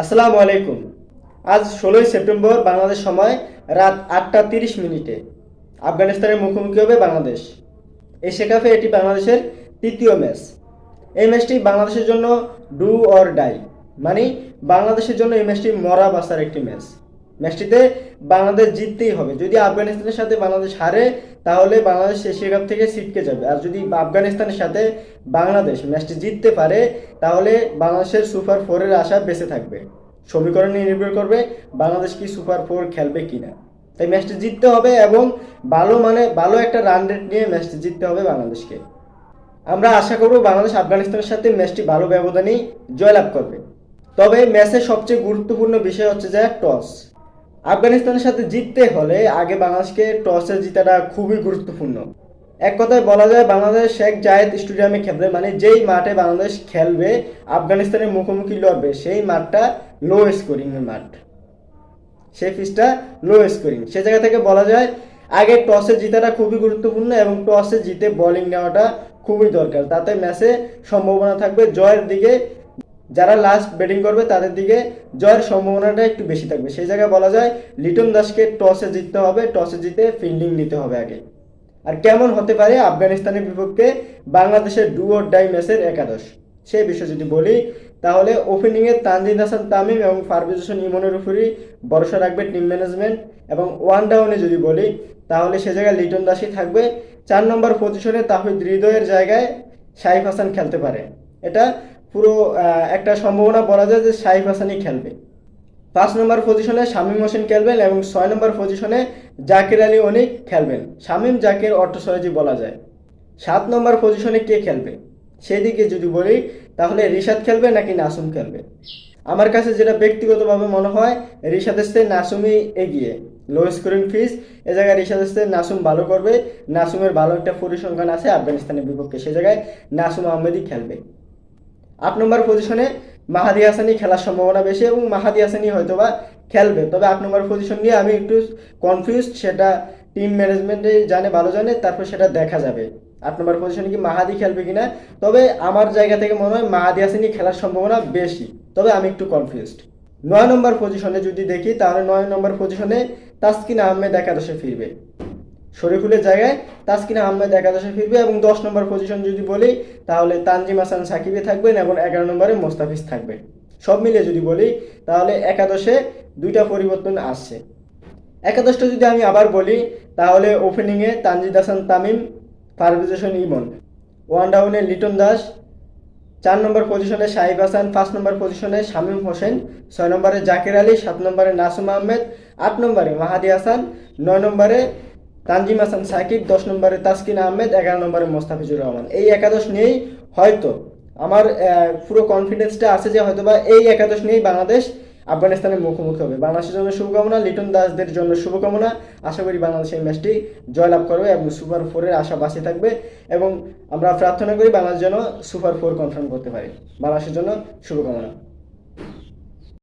আসসালামু আলাইকুম। আজ ষোলোই সেপ্টেম্বর, বাংলাদেশ সময় রাত আটটা তিরিশ মিনিটে। আফগানিস্তানের মুখোমুখি হবে বাংলাদেশ। এশিয়া কাপে এটি বাংলাদেশের তৃতীয় ম্যাচ। এই ম্যাচটি বাংলাদেশের জন্য ডু অর ডাই মানে বাংলাদেশের জন্য এই ম্যাচটি মরা বাসার একটি ম্যাচ। ম্যাচটিতে বাংলাদেশ জিততেই হবে। যদি আফগানিস্তানের সাথে বাংলাদেশ হারে, তাহলে বাংলাদেশ এশিয়া কাপ থেকে ছিটকে যাবে। আর যদি আফগানিস্তানের সাথে বাংলাদেশ ম্যাচটি জিততে পারে, তাহলে বাংলাদেশের সুপার ফোরের আশা বেঁচে থাকবে। সমীকরণ নির্ভর করবে বাংলাদেশ কি সুপার ফোর খেলবে কিনা। তাই ম্যাচটি জিততে হবে এবং ভালো মানে ভালো একটা রান রেট নিয়ে ম্যাচটি জিততে হবে বাংলাদেশকে। আমরা আশা করব বাংলাদেশ আফগানিস্তানের সাথে ম্যাচটি ভালো ব্যবধানেই জয়লাভ করবে। তবে ম্যাচের সবচেয়ে গুরুত্বপূর্ণ বিষয় হচ্ছে যে টস আফগানিস্তানের সাথে জিততে হলে আগে বাংলাদেশকে টসে জিতাটা খুবই গুরুত্বপূর্ণ। এক কথায় বলা যায়, বাংলাদেশ শেখ জায়েদ স্টেডিয়ামে খেলবে মানে যেই মাঠে বাংলাদেশ খেলবে, আফগানিস্তানের মুখোমুখি লড়বে, সেই মাঠটা লো স্কোরিং এর মাঠ। সেই পিচটা লো স্কোরিং সে জায়গা থেকে বলা যায়, আগে টসে জিতাটা খুবই গুরুত্বপূর্ণ এবং টসে জিতে বোলিং নেওয়াটা খুবই দরকার। তাতে ম্যাচে সম্ভাবনা থাকবে জয়ের দিকে যারা লাস্ট ব্যাটিং করবে, তাদের দিকে জয়ের সম্ভাবনাটা একটু বেশি থাকবে। সেই জায়গায় বলা যায়, লিটন দাসকে টসে জিততে হবে, টসে জিতে ফিল্ডিং নিতে হবে আগে। আর কেমন হতে পারে আফগানিস্তানের বিপক্ষে বাংলাদেশের ডু অর ডাই ম্যাচের একাদশ? সে বিষয়ে যদি বলি, তাহলে ওপেনিংয়ে তানজিদ হাসান তামিম এবং ফারবিজ হোসেন ইমনের উপরই ভরসা রাখবে টিম ম্যানেজমেন্ট এবং ওয়ান ডাউনে যদি বলি, তাহলে সে জায়গায় লিটন দাসই থাকবে। চার নম্বর পজিশনে তাহিদ হৃদয়ের জায়গায় সাইফ হাসান খেলতে পারে। এটা পুরো একটা সম্ভাবনা বলা যায় যে সাইফ হাসানই খেলবে। পাঁচ নম্বর পজিশনে শামীম হোসেন খেলবেন এবং ছয় নম্বর পজিশনে জাকির আলী অনিক খেলবেন। শামীম, জাকির অর্থসহজী বলা যায়। সাত নম্বর পজিশনে কে খেলবে? সেদিকে যদি বলি, তাহলে রিশাদ খেলবে নাকি নাসুম খেলবে? আমার কাছে যেটা ব্যক্তিগতভাবে মনে হয় রিশাদের চেয়ে নাসুমই এগিয়ে। লো স্কোরিং ফিস এ জায়গায় রিশাদের চেয়ে নাসুম ভালো করবে। নাসুমের ভালো একটা পরিসংখ্যান আছে আফগানিস্তানের বিপক্ষে। সে জায়গায় নাসুম আহমেদই খেলবে। আট নম্বর পজিশনে মাহাদি হাসানি খেলার সম্ভাবনা বেশি এবং মাহাদি হাসানি হয়তোবা খেলবে। তবে আট নম্বর পজিশন নিয়ে আমি একটু কনফিউজ সেটা টিম ম্যানেজমেন্টে জানে, ভালো জানে, তারপর সেটা দেখা যাবে। আট নম্বর পজিশনে কি মাহাদি খেলবে কিনা? তবে আমার জায়গা থেকে মনে হয় মাহাদি হাসানি খেলার সম্ভাবনা বেশি। তবে আমি একটু কনফিউজড নয় নম্বর পজিশনে যদি দেখি, তাহলে নয় নম্বর পজিশনে তাসকিন আহমেদ একাদশে ফিরবে। শরীফুলের জায়গায় তাসকিন আহমেদ একাদশে ফিরবে এবং দশ নম্বর পজিশন যদি বলি, তাহলে তানজিম হাসান সাকিবে থাকবেন এবং এগারো নম্বরে মোস্তাফিজ থাকবে। সব মিলিয়ে যদি বলি, তাহলে একাদশে দুইটা পরিবর্তন আসছে। একাদশটা যদি আমি আবার বলি, তাহলে ওপেনিংয়ে তানজিদ হাসান, তামিম পারভেজ হোসেন ইমন। ওয়ান ডাউনে লিটন দাস, চার নম্বর পজিশনে সাহিব হাসান, পাঁচ নম্বর পজিশনে শামীম হোসেন, ছয় নম্বরে জাকির আলী, সাত নম্বরে নাসুম আহমেদ, আট নম্বরে মাহাদি হাসান, নয় নম্বরে তানজিম হাসান সাকিব দশ নম্বরে, তাসকিন আহমেদ এগারো নম্বরে, মোস্তাফিজুর রহমান। এই একাদশ নিয়েই হয়তো আমার পুরো কনফিডেন্সটা আছে যে হয়তো বা এই একাদশ নিয়েই বাংলাদেশ আফগানিস্তানের মুখোমুখি হবে। বাংলাদেশের জন্য শুভকামনা, লিটন দাসদের জন্য শুভকামনা। আশা করি বাংলাদেশ এই ম্যাচটি জয়লাভ করবে এবং সুপার ফোরের আশা বাঁচিয়ে থাকবে এবং আমরা প্রার্থনা করি বাংলাদেশ যেন সুপার ফোর কনফার্ম করতে পারে। বাংলাদেশের জন্য শুভকামনা।